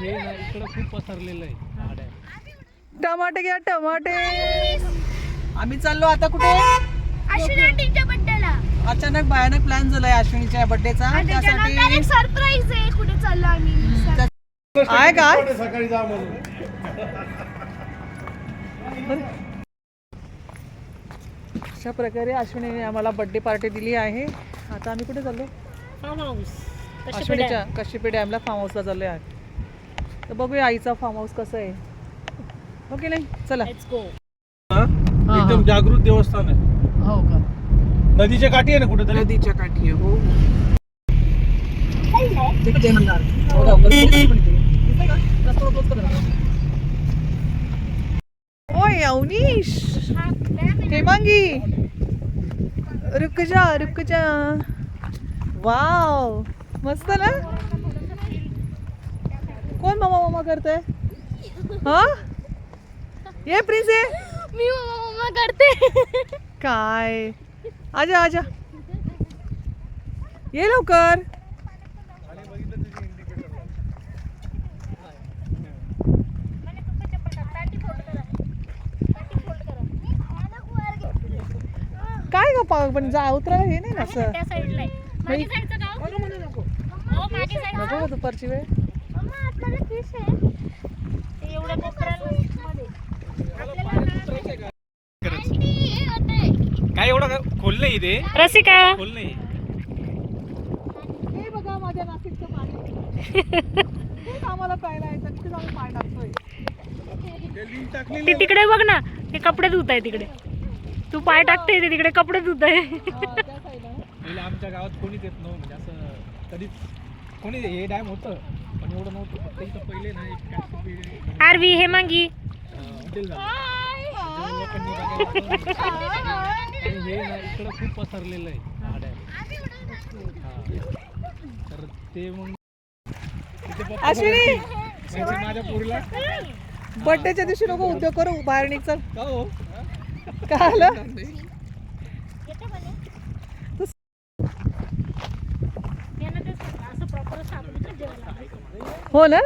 हे खूप पसरलेलं आहे टमाटे घ्या टमाटे. आम्ही चाललो आता कुठे? अचानक भयानक प्लॅन झालाय अश्विनीच्या बर्थडेचा त्यासाठी सरप्राईज आहे कुठे चाललो आम्ही. आहे काय सकाळी जा म्हणून. अशा प्रकारे अश्विनीने आम्हाला बर्थडे पार्टी दिली आहे. आता आम्ही कुठे चाललो फार्म हाऊस अश्विनीच्या कशिपे डॅमला फार्म हाऊसला चाललो आहे तर बघूया आईचा फार्म हाऊस कसं आहे. हो की नाही? चला. लेट्स गो एकदम जागृत देवस्थान आहे. हो का? नदीच्या काठी आहे ना कुठेतरी? नदीच्या काठी आहे हो. हो? ओय अवनीश. हेमांगी रुक जा रुक जा वाव. मस्त ना? कोण मामा मामा करतोय? हा? ये प्रिन्स ये. मी मम्मा करते. काय? आजा आजा. ये लवकर. काय ग पण जा उतरायला हे नाही ना असं. त्या साईडला आहे. मागे साईडचं गाव? हो मागे साईड नको का दुपारची वेळ. ते एवढ्या काय एवढं खोल नाही ते रसिका. खोल नाही हे बघा माझ्या नाशिकचं पाणी. तेच आम्हाला प्यायला यायचं तिथेच आम्ही पाय टाकतोय. ते तिकडे बघ ना ते कपडे धुत आहे तिकडे. तू पाय टाकते ते तिकडे कपडे धुत आहे. हा. पहिले आमच्या गावात कोणीच येत नव्हतं म्हणजे असं कधीच कोणी हे डॅम होतं पण एवढं नव्हतं फक्त इथं पहिले ना एक काहीतरी, आरवी हेमांगी अं, हॉटेल झालं. जेव्हा लोकांनी बघायला लागलं, आणि हे ना इकडं खूप पसरलेलं आहे हा. तर ते मग पप्पा अश्विनी! म्हणजे माझ्या पोरीला? बर्थडेच्या दिवशी नको उद्योग करू बाहेर निघ चल. का हो? काय आलं? हो ना?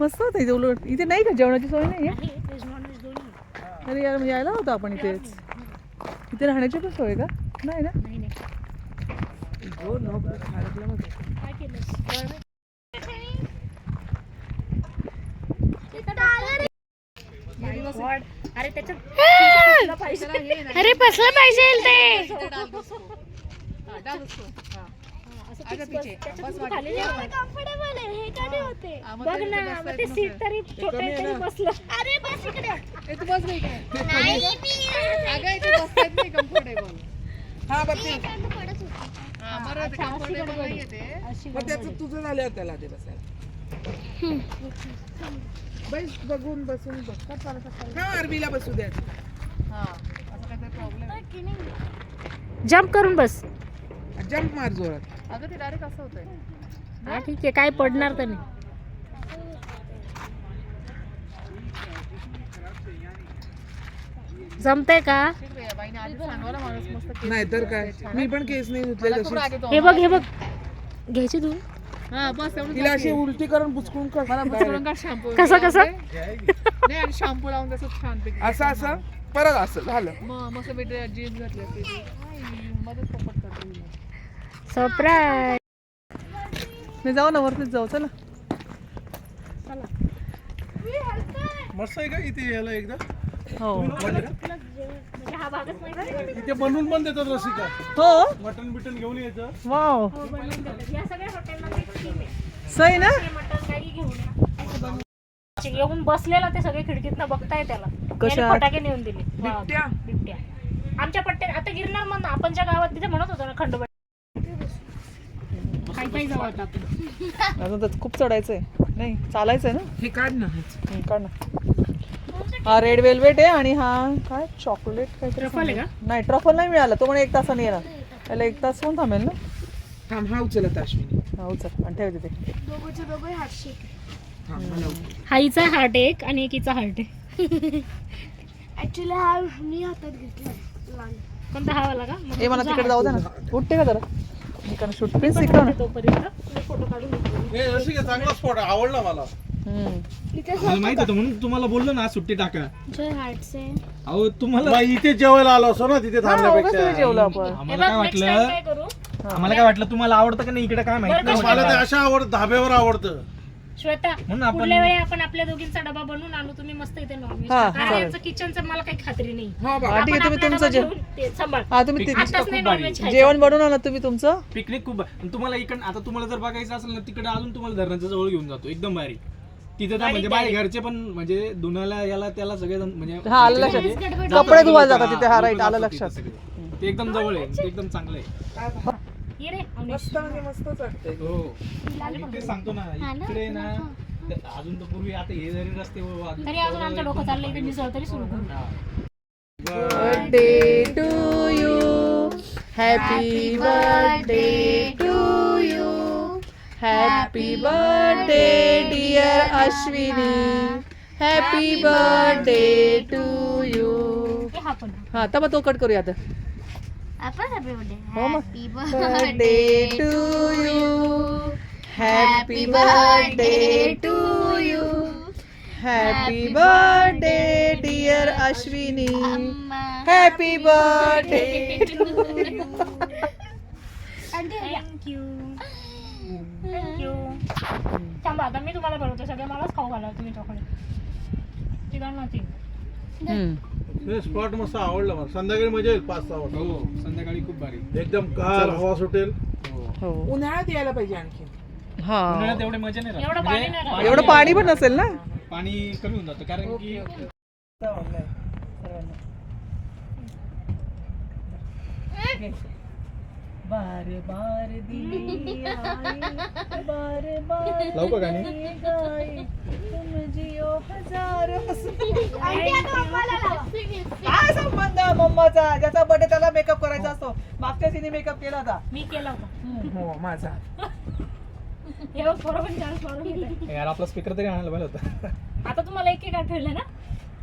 मस्त होतं इथे उलट. इथे नाही का? जेवणाची सोय नाही आहे अरे यार यायला होतो आपण इथेच. इथे राहण्याची पण सोय का? नाही ना? अरे त्याच्यात अरे बसलं पाहिजे ते. कम्फर्टेबल आहे हे होते बघ ना मग ते सीट तरी छोटे तरी बसलं अरे बस इकडे तू बस नाही काय नाही अगं इथे बसता येत नाही कम्फर्टेबल हा बघ ते मी पडत होते हा, बरं ते comfortable नाहीये ते. मग त्याचं तुझं झालं त्याला ते बसायला बस बघून बसून बघ हा आरबीला बसू द्या हा असं काहीतरी प्रॉब्लेम जम्प करून बस. जम्प मार जोरात. अगं ते डायरेक्ट असं होतंय. हा ठीक आहे काय पडणार तर नाही. जमतंय का? नाही तर काय? मी पण केस नाही धुतले तशी हे बघ हे बघ. घ्यायची तू. तिला अशी उलटी करून बुचकून कसं कसं? शॅम्पू लावून तसं छान असं असं? परत असं झालं. मस्त जीन्स घातली सरप्राईज मी जाऊ ना वरतीच जाऊ. चला. मस्त आहे का इथे यायला एकदा? हो. म्हणजे हा भागच नाही इथे बनवून पण देतात रसिका. हो. मटन बिटन घेऊन यायचं. वाव. बनवून देतात. या सगळ्या हॉटेलमध्ये स्कीम आहे. सही ना? हे मटण काही घेऊन या. येऊन बसलेला ते सगळे खिडकीतनं बघताय त्याला. फटाके नेऊन दिले. वा, बिबट्या? बिबट्या. आमच्या पट्ट्यात आता गिरणार मग आपण ज्या गावात तिथे म्हणत होतो ना खंडोबा. काही काही जाऊ आता आपण? अजून तर खूप चढायचंय. नाही चालायचंय ना? हे काढ ना हं, काढ ना. हा रेड वेल्वेट आहे आणि हा काय चॉकलेट काहीतरी ट्रफल आहे सांगितलं. नाही ट्रफल नाही मिळाला. तो म्हणे एक तासाने येणार. त्याला एक तास होऊन थांबेल ना? थांब हा उचलत अश्विनी. हा उचल. आणि ठेव तिथे. दोघंचे दोघे हातशी हा हार्ट एक आणि एकीचा हार्ट आहे ऍक्च्युली हा मी हातात घेतला. लाल. कोणता हा वाला का? हे मला तिकडे हा जाऊ दे ना. उठते का जरा? मी कारण शूट प्रिन्स इकडं ना तोपर्यंत फोटो काढून. चांगला स्पॉट आवडला मला. माहीत होतं म्हणून तुम्हाला बोललो ना सुट्टी टाका. अहो तुम्हाला इथे जेवायला आलो असो ना तिथे हे आम्हाला काय वाटलं? काय करू? आम्हाला काय वाटलं? तुम्हाला आवडतं का नाही? इकडे काय माहिती मला ते अशा आवडत धाब्यावर आवडतं. श्वेता म्हणून आपण- पुढल्या वेळी आपण आपल्या दोघींचा डबा बनवून आणू तुम्ही मस्त इथे नॉनव्हेज हा, कारण चालेल. यांचं किचनचं मला काही खात्री नाही. हा बा आपण ठीक आहे तुम्ही आपला तुमचं डबा जेव घेऊन ते सांभाळ. हा तुम्ही ते- पिकनिक आताच नाही खूप भारी. नॉनव्हेज जेवण बनवून आणा तुम्ही तुमचं? पिकनिक खूप. आणि तुम्हाला इकडं आता तुम्हाला जर बघायचं असेल ना तिकडे अजून तुम्हाला धरणाच्या जवळ घेऊन जातो एकदम भारी. तिथे तर म्हणजे माझ्या घरचे पण म्हणजे धुण्याला याला त्याला सगळे जण म्हणजे हा, आलं लक्षात. म्हणजे- कपडे धुवायला जातात तिथे, हा, right, आलं लक्षात. ते एकदम जवळ आहे ते एकदम चांगलं आहे. ये रे अवनीश. मस्त म्हणजे मस्तच वाटतंय. हो. आणि ते सांगतो ना इकडे ना ते अजून तर पूर्वी आता हे जरी रस्ते तरी अजून आमचं डोकं चाललंय इथे मिसळ तरी सुरू करू. हा. Birthday to you happy birthday to you happy birthday dear Ashwini happy birthday to you हा तर मग तो कट करूया आता. आपण हॅपी बर्थडे हो मग happy birthday to you happy birthday to you happy birthday dear Ashwini happy birthday thank you thank you थांबा आता मी तुम्हाला बनवतो सगळं मलाच खाऊ घाला तुम्ही चॉकलेट चिकन नथिंग हे स्पॉट मस्त आवडलं मला. संध्याकाळी मजा येईल पाच सहा वाजता. हो संध्याकाळी खूप भारी. एकदम गार हवा सुटेल. हो. हो. उन्हाळ्यात यायला पाहिजे आणखी. हा. उन्हाळ्यात एवढे मजा नाही राहत. एवढं म्हणजे पाणी नाही राहत. एवढं पाणी पण नसेल ना? पाणी कमी होऊन जातं कारण की बारे बार दी बारे बार लावू का गाणी? तुम जियो हजारो काय संबंध मम्माचा? ज्याचा बर्थडे त्याला मेकअप करायचा असतो. मागच्या तिने मेकअप केला होता. मी केला होता. हो माझा. हे बघ घेतोय. यार आपला स्पीकर तरी आणायला पाहिजे होता. आता तुम्हाला एक एक आठवलं ना?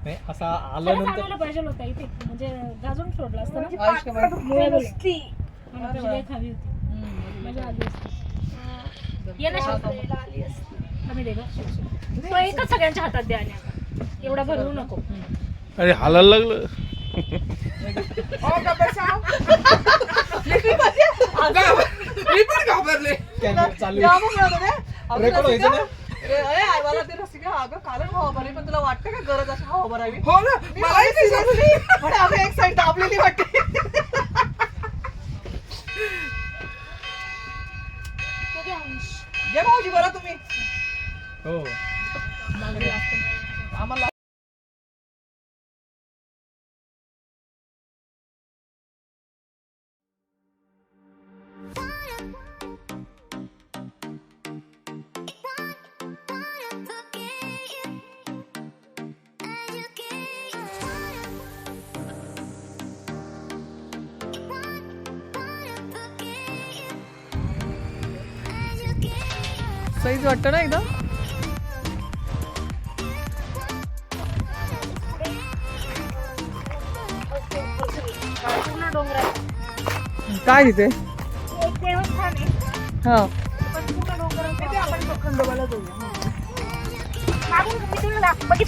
नाही असा खरंच आल्यानंतर आणायला पाहिजे होता इथे. म्हणजे गाजून सोडला असतं ना? आयुष्यभर बोले. मला तुझी लई खावी होती. मजा आली असती. ये ना शिव. कमी दे गं. तो एकच सगळ्यांच्या हातात द्या आणि आता. एवढा भरवू नको. अरे हालायला लागलं. अगं, मी पण घाबरले. Record व्हायचं का भरावी हो ना. मलाही ते झालं. पण अगं एक साईड दाबलेली वाटते. हो. आम्हाला सहीच वाटतं ना एकदम?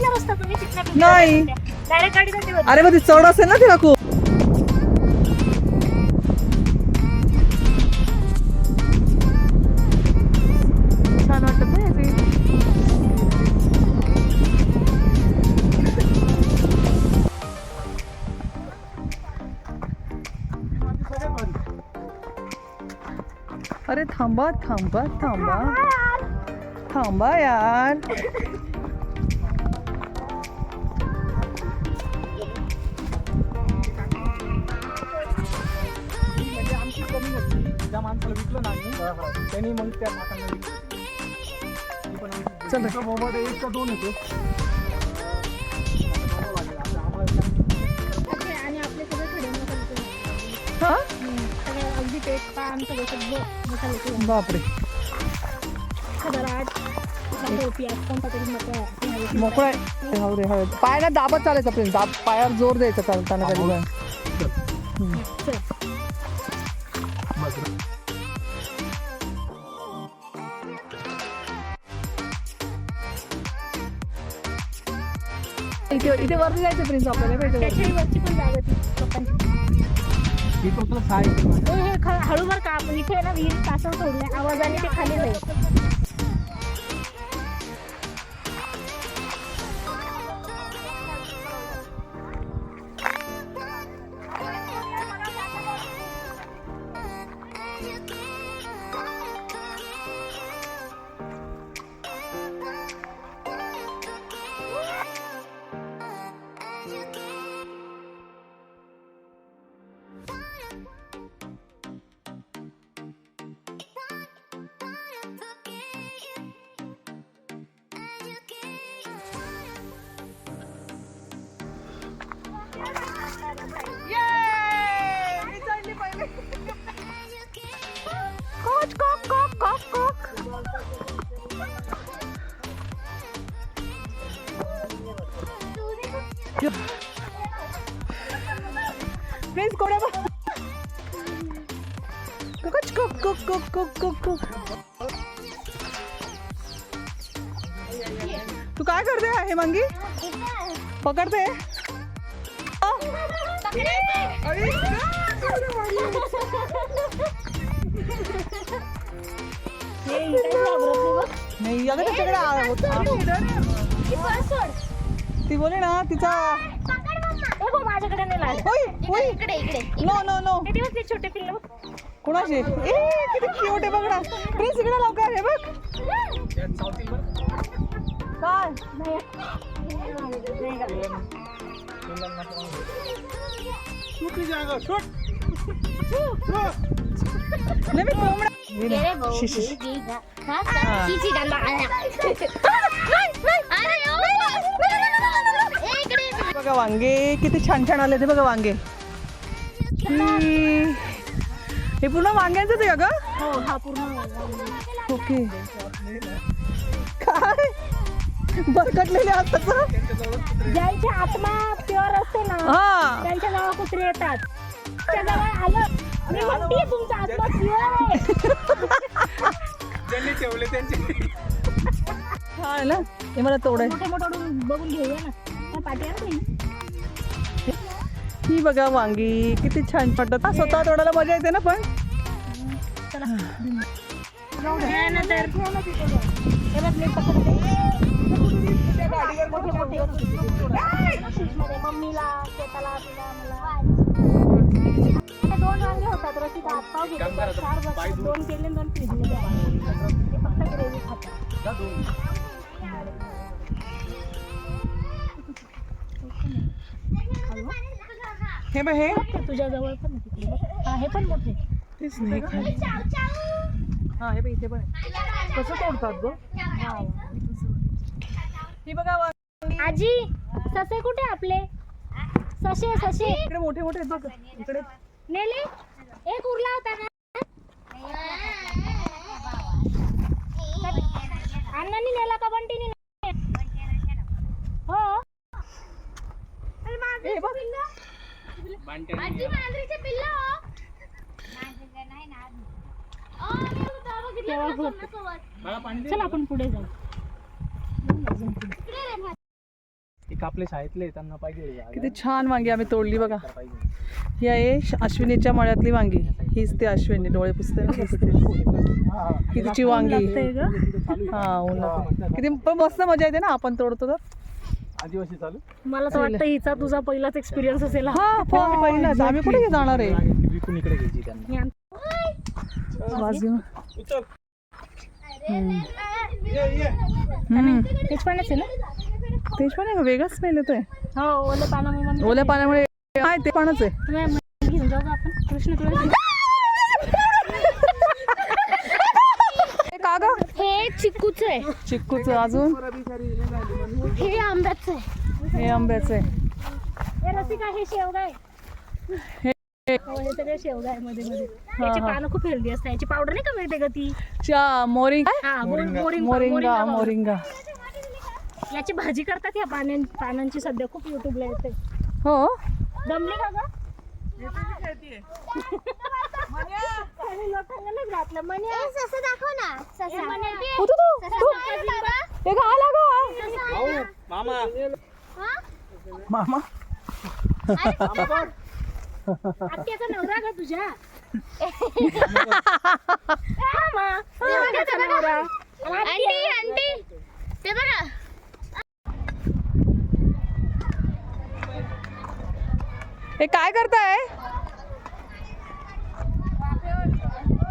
रस्ता तुम्ही तिथनं नाही. अरे मग ती चढ असेल ना तिला खूप अरे थांबा थांबा थांबा. थांबा यार. आमची कमी होती ज्या माणसाला विकलं ना आम्ही त्यांनी मग त्या चल रे. एका मोबाईल एक का दोन होतो पान सगळे सगळं मसाले किंवा बापरे. खबराट पियाज कोणता तरी नको मोकळा आहे. रे पायाला दाबत चालायचं प्रिन्स दाब पायावर जोर द्यायचा चालताना कधी पण चल. इथे इथे वरती जायचं प्रिन्स आपल्याला. भेटेल त्याच्याही वरची पण जागा ती पप्पांची. हो, हळूवर हे का इथे ना विहीर तासं सोडले. आवाजाने ते खाली जाईल. प्रिन्स कोणा cook cook cook cook cook cook cook तू काय करते हे मंगी पकडते? हे इथे घाबरत नाही बघ. नाही अगं त्याच्याकडे आ- ती बोले ना तिचा माझ्याकडे नाही लागत. होय होय. इकडे इकडे नो नो नो ते दिवस ते छोटे पिल्लं. कोणाशी ए किती क्यूट आहे बघ ना. प्रिन्स इकडे लवकर हे बघ. काय? सुटी जागा? शूट नाही बघा वांगे किती छान छान आले ते बघा वांगे. ही- हे पूर्ण वांग्यांचंच आहे का ग? हो हा पूर्ण ओके. काय? बरकटलेले असतात ज्यांची आत्मा प्युअर असते ना हा. त्यांच्या कुत्रे येतात. त्या जवळ आलं मी म्हणते तुमचा आत्मा प्युअर आहे. ज्यांनी ठेवले त्यांचे. छान आहे ना? हे मला तोडाय. मोठे मोठे बघून घेऊया ना. ही बघा वांगी किती छान वाटतात हा, स्वतः तोडायला मजा येते ना पण? मम्मीला शेताला दोन वांगे होतात रसिका. हात पाव घेतात चार बसतात दोन केले दोन. ते फक्त ग्रेव्ही खातात हे बघ हे. तुझ्या जवळ पण. हा हे पण मोठे तेच नाही. हा हे बघ इथे पण. कसं तोडतात ग? ही. बघा आजी ससे कुठे आपले? ससे ससे. इकडे मोठे मोठे आहेत बघ. इकडे. नेले? एक उरला होता का अण्णांनी नेला का बंटीने हो हे बघ तेव्हा होत. चल आपण पुढे जाऊ. एक आपले शाळेतले त्यांना पाहिजे किती छान वांगी आम्ही तोडली बघा. ही आहे श- अश्विनीच्या मळ्यातली वांगी. हीच ते अश्विनी डोळे पुसते ना हीच ते. कितीची वांगी. हा ऊन. किती पण मस्त मजा येते ना आपण तोडतो तर. आदिवासी चालू? मला तर वाटतं हिचा तुझा पहिलाच एक्सपिरियन्स असेल हा. हा प- पहिलाच. आम्ही कुठे जाणार आहे? विकून इकडे घ्यायची त्यांना. मी आण- वाज घेऊन उचल. हम्म. ये ये हम्म. तेच पण असेल ना? तेच पण आहे वेगळाच स्मेल येतोय. हो ओले पाना मी मम्मी ओल्या पाण्यामुळे काय ते पाणच आहे. तुम्ही मग घेऊन जाऊ का आपण? कृष्ण तुला का ग हे चिकूच आहे. चिक्कूच अजून? हे आंब्याचं आहे. हे आंब्याचं आहे. हे रसिका हे शेवगा आहे. हे हो, हे सगळे शेवगा आहे मध्ये मध्ये. याची हा. पानं खूप हेल्दी असतात. याची पावडर नाही का मिळते का ती? चा मोरिंग? हा मोरिंगा. मोरिंगा याची भाजी करतात या पाण्यां पानांची सध्या खूप युट्यूबला येते. हो? जमली का ग? लोटांगणच घातलं. म्हणे ससा दाखव ना. ससा. तू. तू. तू का आला का मामा. मामा. आत्याचा नवरा का तुझ्या. Aunty aunty. ते बघा. हे काय करताय?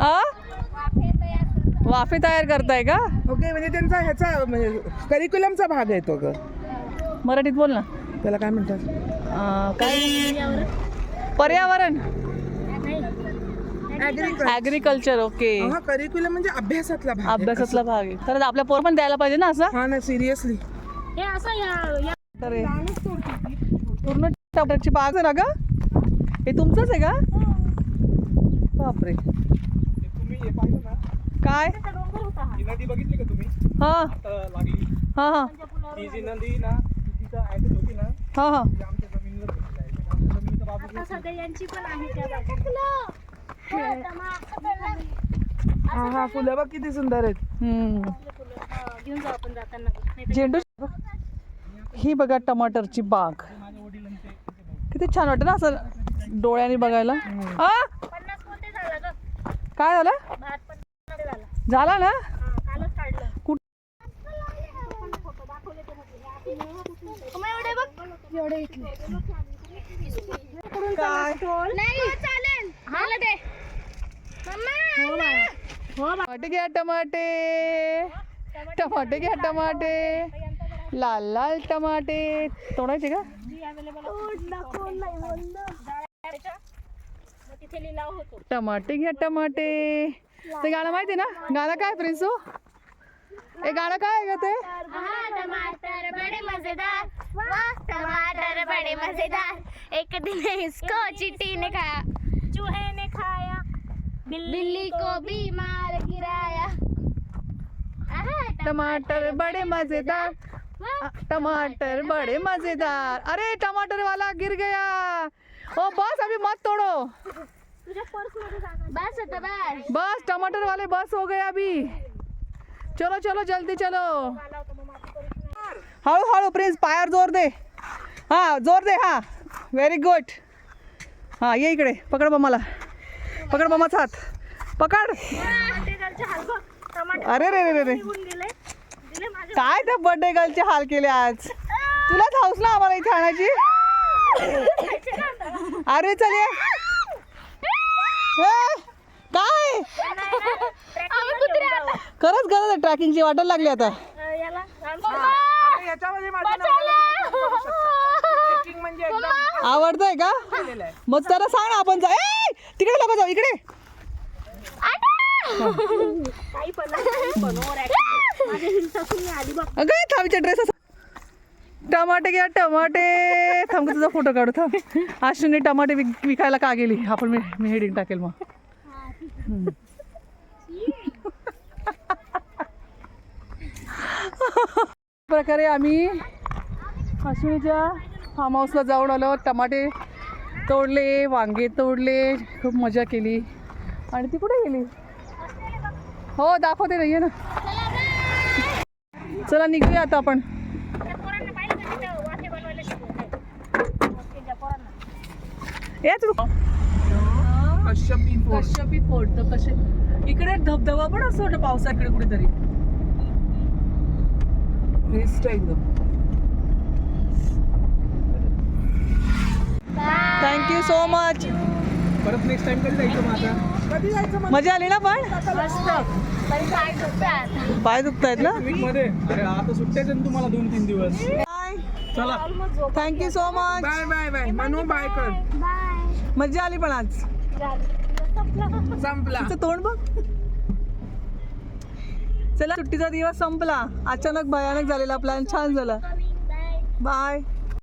आ? वाफे तयार करताय का? ओके म्हणजे त्यांचा ह्याचा म्हणजे करिक्युलमचा भाग आहे तो ग. मराठीत बोल ना. त्याला काय म्हणतात? अं, काय? पर्यावरण. ऍग्रिकल्चर ओके हा करिक्युलम म्हणजे अभ्यासातला भाग आहे. अभ्यासातला भाग आहे. खरंच आपल्या पोर पण द्यायला पाहिजे ना असं? हा ना सिरियसली हे असं या- या- तर हे. पूर्ण टमाटरची बाग आहे ना ग? हे तुमचंच आहे का? बापरे. तुम्ही हे पाहिलं ना? काय? डोंगर होता हा. ही नदी बघितली का तुम्ही? हा. आता लागली. हा हा. ती जी नदी ना ती तिथं अँगल होती ना हा हा. ती आमच्या जमिनीवर भेटली आहे. म्हणजे आमच्या जमिनीचा बाजू आता सध्या यांची पण आहे त्या बाजूला. हा. हा फुलं बघ किती सुंदर आहेत. हम्म. घेऊन जाऊ आपण जाताना. नाही झेंडू ही बघा टमाटरची बाग. किती छान वाटतं ना असं डोळ्याने बघायला. हा. झाला ग काय झालं? भात झाला झाला ना? हा, कालच काढलं कुठ एवढे बघ एवढे काय नाही चालेल मला दे मम्मा टमाटे घ्या टमाटे. टमाटे घ्या टमाटे. लाल लाल टमाटे. तोडायचे का? तिथे लिलाव होतो टमाटे घ्या टमाटे। ते गाणं माहिती ना? गाणं काय प्रिन्सू हे गाणं काय आहे ग ते हाँ, टमाटर बड़े मज़ेदार वाह टमाटर बड़े मज़ेदार एक दिन इसको चींटी ने खाया चूहे ने खाया बिल्ली को बीमार गिराया। आहा, टमाटर बड़े मज़ेदार। टमाटर बड़े मज़ेदार। अरे टमाटर वाला गिर गया। ओ बस अभी मत तोड़ो। बस आता बस. बस टमाटर वाले बस हो गए अभी. चलो चलो जल्दी चलो. हळू हळू प्रिन्स पायावर जोर दे. हा जोर दे हा. व्हेरी गुड हा ये इकडे. पकड मम्माला पकड मम्माचा हात. पकड. टमाटे हाल बघ. टमाटे अरे रे रे रे काय त्या बर्थडे गर्लचे हाल केले आज? तुलाच हाऊस ना आम्हाला इथे आणायची? अरे चल ये. ए, काय? खरंच गरज आहे ट्रॅकिंगची वाटायला लागली आता. याला. आता याच्यामध्ये माझ्या नवऱ्याला Trekking म्हणजे एकदम आवडतंय का? केलेलं आहे. मग त्याला सांग ना आपण जा. ए, तिकडे लोक जाऊ इकडे. काही पण काही माझ्या आली बघ अगं थांबच्या ड्रेस टमाटे घ्या टमाटे. थांब तुझा फोटो काढू थांब. आशूने टमाटे विक विकायला का गेली? आपण मी मी हेडिंग टाकेल मग. हम्म. प्रकारे आम्ही अश्विनीच्या फार्म हाऊसला जाऊन आलो. टमाटे तोडले वांगे तोडले. खूप मजा केली. आणि ती कुठे गेली? हो दाखवते नाही ना. चला निघूया आता आपण त्या पोरांना पाहिलं का तिथं वाफे बनवायला शिकवत त्या पोरांना याच कश्यपी फोड कश्यपी फोर्ट तर कसे इकडे धबधबा पण असतो वाटतं पावसाकडे कुठेतरी. मस्त एकदम थँक्यू सो मच परत नेक्स्ट टाइम कधी जायचं आता? कधी जायचं मजा आली ना पण? पाय दुखतायत ना? वीकमध्ये. अरे आता सुट्ट्याच आहे ना तुम्हाला दोन तीन दिवस. चला. Thank you so much bye bye bye Manu bye कर. बाय मजा आली पण आज. संपला. तिचं तोंड बघ. चला सुट्टीचा दिवस संपला. अचानक भयानक झालेला प्लॅन छान झाला. Bye bye